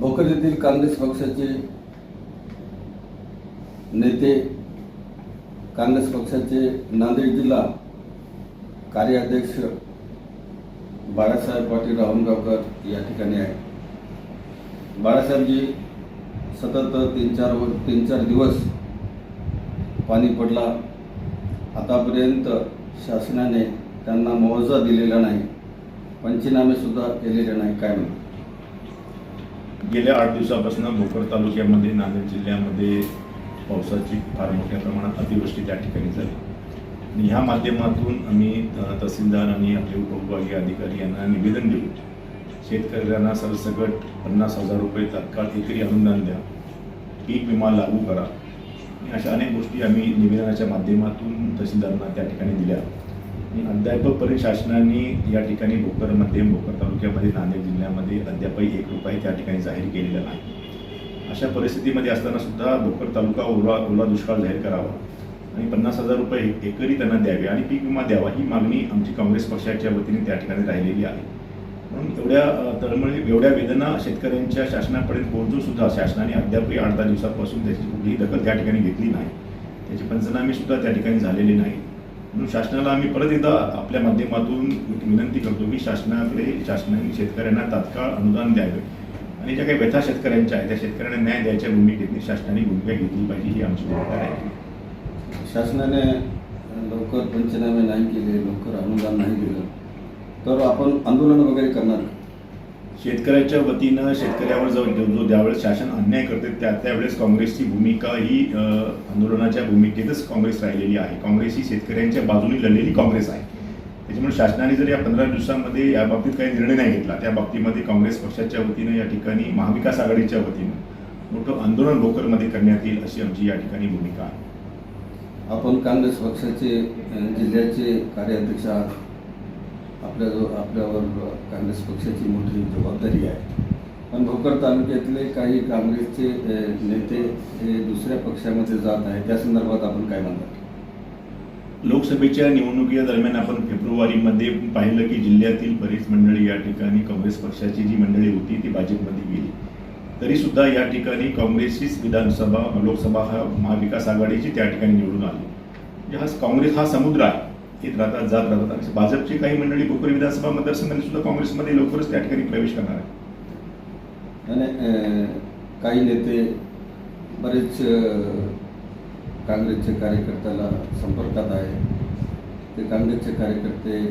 भोकर येथील काँग्रेस पक्षाचे नेते काँग्रेस पक्षाचे नांदेड जिल्हा कार्याध्यक्ष बाळासाहेब पाटील रावणगावकर या ठिकाणी आहे बाळासाहेबजी सतत तीन चार व तीन चार दिवस पाणी पडला. आतापर्यंत शासनाने त्यांना मुआवजा दिलेला नाही. पंचनामेसुद्धा केलेले नाही काय म्हणतो गेल्या आठ दिवसापासून भोकर तालुक्यामध्ये नांदेड जिल्ह्यामध्ये पावसाची फार मोठ्या प्रमाणात अतिवृष्टी त्या ठिकाणी झाली. आणि ह्या माध्यमातून आम्ही तहसीलदार आणि आपले उपविभागीय अधिकारी यांना निवेदन देऊ. शेतकऱ्यांना सरसकट पन्नास हजार रुपये तात्काळ एकरी अनुदान द्या. पीक विमा लागू करा. अशा अनेक गोष्टी आम्ही निवेदनाच्या माध्यमातून तहसीलदारांना त्या ठिकाणी दिल्या. अद्यापपर्यंत शासनाने या ठिकाणी भोकरमध्ये भोकर तालुक्यामध्ये नांदेड जिल्ह्यामध्ये अद्यापही एक रुपये त्या ठिकाणी जाहीर केलेला नाही. अशा परिस्थितीमध्ये असताना सुद्धा भोकर तालुका ओला ओला दुष्काळ जाहीर करावा आणि पन्नास हजार रुपये एकरी त्यांना द्यावे आणि पीक विमा द्यावा ही मागणी आमची काँग्रेस पक्षाच्या वतीने त्या ठिकाणी राहिलेली आहे. म्हणून एवढ्या तळमळी एवढ्या वेदना शेतकऱ्यांच्या शासनापर्यंत पोहोचून सुद्धा शासनाने अद्यापही आठ दहा दिवसापासून त्याची कुठलीही दखल त्या ठिकाणी घेतली नाही. त्याचे पंचनामे सुद्धा त्या ठिकाणी झालेले नाही म्हणून शासनाला आम्ही परत एकदा आपल्या माध्यमातून विनंती करतो की शासनाकडे शासनाने शेतकऱ्यांना तात्काळ अनुदान द्यावे. आणि ज्या काही व्यथा शेतकऱ्यांच्या आहेत त्या शेतकऱ्यांना न्याय द्यायच्या भूमिकेतली शासनाने भूमिका घेतली पाहिजे ही आमची भूमिका आहे. शासनाने लवकर पंचनामे नाही केले लवकर अनुदान नाही दिलं तर आपण आंदोलन वगैरे करणार शेतकऱ्याच्या वतीनं शेतकऱ्यावर जो जो जो ज्यावेळेस शासन अन्याय करते त्या त्यावेळेस काँग्रेसची भूमिका ही आंदोलनाच्या भूमिकेतच काँग्रेस राहिलेली आहे. काँग्रेस ही शेतकऱ्यांच्या बाजूने लढलेली काँग्रेस आहे. त्याच्यामुळे शासनाने जर या पंधरा दिवसांमध्ये या बाबतीत काही निर्णय नाही घेतला त्या बाबतीमध्ये काँग्रेस पक्षाच्या वतीनं या ठिकाणी महाविकास आघाडीच्या वतीनं मोठं आंदोलन भोकरमध्ये करण्यात येईल अशी आमची या ठिकाणी भूमिका आहे. आपण काँग्रेस पक्षाचे जिल्ह्याचे कार्याध्यक्ष आहात. आपल्या जो आपल्यावर काँग्रेस पक्षाची मोठी जबाबदारी आहे. पण भोकर तालुक्यातले काही काँग्रेसचे नेते हे दुसऱ्या पक्षामध्ये जात आहे त्या संदर्भात आपण काय म्हणतात लोकसभेच्या निवडणुकीदरम्यान आपण फेब्रुवारीमध्ये पाहिलं की जिल्ह्यातील बरीच मंडळी या ठिकाणी काँग्रेस पक्षाची जी मंडळी होती ती भाजपमध्ये गेली. तरी सुद्धा या ठिकाणी काँग्रेसचीच विधानसभा लोकसभा हा महाविकास आघाडीची त्या ठिकाणी निवडून आली. म्हणजे हा काँग्रेस हा समुद्र आहे. येत राहतात जात राहतात आणि भाजपची काही मंडळी भोकर विधानसभा मतदारसंघाने सुद्धा काँग्रेसमध्ये लवकरच त्या ठिकाणी प्रवेश करणार आहे आणि काही नेते बरेच काँग्रेसचे कार्यकर्त्याला संपर्कात आहे. ते काँग्रेसचे कार्यकर्ते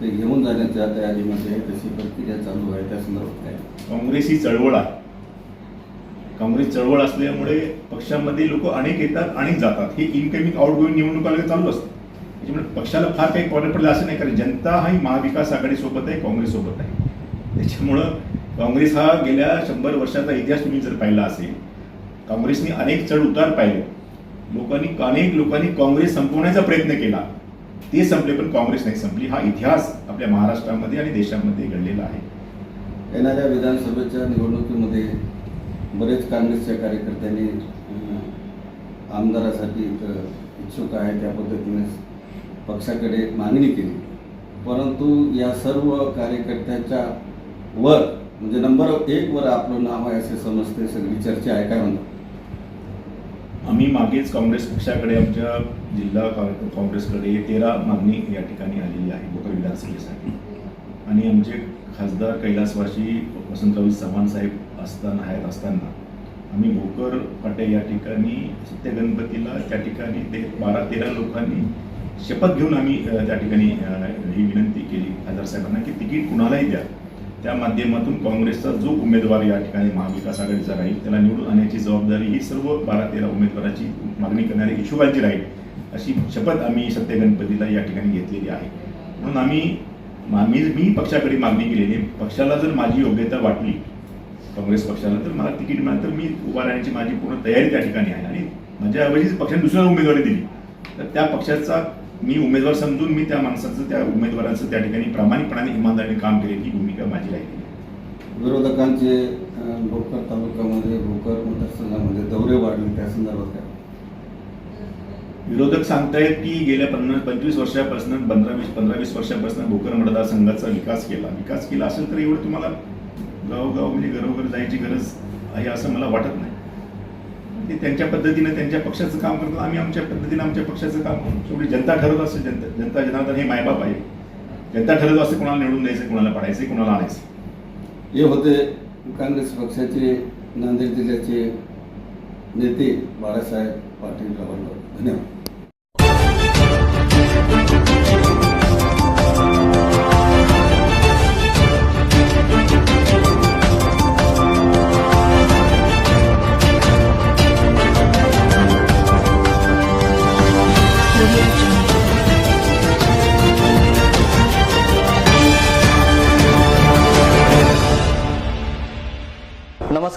ते घेऊन जाण्याच्या तयारीमध्ये. तशी प्रक्रिया चालू आहे. त्या संदर्भात काय? काँग्रेस ही चळवळ आहे. काँग्रेस चळवळ असल्यामुळे पक्षामध्ये लोक अनेक येतात अनेक जातात. हे इनकमिंग आउटगोईंग निवडणुका चालू असतं. त्याच्यामुळे पक्षाला फार काही फरक पडला असं नाही कारण जनता ही महाविकास आघाडी सोबत आहे काँग्रेस सोबत आहे. त्याच्यामुळं काँग्रेस हा गेल्या शंभर वर्षाचा इतिहास तुम्ही जर पाहिला असेल काँग्रेसने अनेक चढ उतार पाहिले. लोकांनी अनेक लोकांनी काँग्रेस संपवण्याचा प्रयत्न केला. ते संपले पण काँग्रेस नाही संपली. हा इतिहास आपल्या महाराष्ट्रामध्ये आणि देशामध्ये घडलेला आहे. येणाऱ्या विधानसभेच्या निवडणुकीमध्ये बरेच काँग्रेसच्या कार्यकर्त्यांनी आमदारासाठी इच्छुक आहे त्या पद्धतीने पक्षाकडे मागणी केली. परंतु या सर्व कार्यकर्त्यांच्या वर म्हणजे नंबर एक वर आपलं नाव आहे असे समजते सगळी चर्चा आहे. काय म्हणतात आम्ही मागेच काँग्रेस पक्षाकडे आमच्या जिल्हा काँग्रेसकडे तेरा मागणी या ठिकाणी आलेली आहे भोकर विधानसभेसाठी. आणि आमचे खासदार कैलासवासी वसंतराव चव्हाण साहेब असताना आहेत असताना आम्ही भोकर फाटे या ठिकाणी सत्य गणपतीला त्या ठिकाणी ते बारा तेरा लोकांनी शपथ घेऊन आम्ही त्या ठिकाणी ही विनंती केली खासदार साहेबांना की तिकीट कुणालाही द्या. त्या माध्यमातून काँग्रेसचा जो उमेदवार या ठिकाणी महाविकास आघाडीचा राहील त्याला निवडून आणण्याची जबाबदारी ही सर्व बारा तेरा उमेदवाराची मागणी करणाऱ्या इच्छुकांची राहील अशी शपथ आम्ही सत्य गणपतीला या ठिकाणी घेतलेली आहे. म्हणून आम्ही मा- मी मी पक्षाकडे मागणी केलेली आहे. पक्षाला जर माझी योग्यता वाटली काँग्रेस पक्षाला तर मला तिकीट मिळालं तर मी उभा राहण्याची माझी पूर्ण तयारी त्या ठिकाणी आहे. आणि माझ्याऐवजी पक्षाने दुसऱ्याला उमेदवारी दिली. तर त्या पक्षाचा मी उमेदवार समजून मी त्या माणसाचं त्या उमेदवाराचं त्या ठिकाणी प्रामाणिकपणाने इमानदारीने काम केले ही भूमिका माझी राहिली. विरोधकांचे भोकर तालुक्यामध्ये भोकर मतदारसंघामध्ये दौरे वाढले त्या संदर्भात काय? विरोधक सांगतायत की गेल्या पन्नास पंचवीस वर्षापासून पंधरा वीस पंधरा वीस वर्षापासून भोकर मतदारसंघाचा विकास केला. विकास केला असेल तर एवढं तुम्हाला गावोगाव म्हणजे घरोघर जायची गरज आहे असं मला वाटत नाही. ते त्यांच्या पद्धतीनं त्यांच्या पक्षाचं काम करतात आम्ही आमच्या पद्धतीनं आमच्या पक्षाचं काम करतो शेवटी जनता ठरवत असते जनता. जनता जनार्दन हे मायबाप आहे. जनता ठरवत असते कोणाला निवडून द्यायचं कोणाला पाडायचं कोणाला आणायचं. हे होते काँग्रेस पक्षाचे नांदेड जिल्ह्याचे नेते बाळासाहेब पाटील धन्यवाद.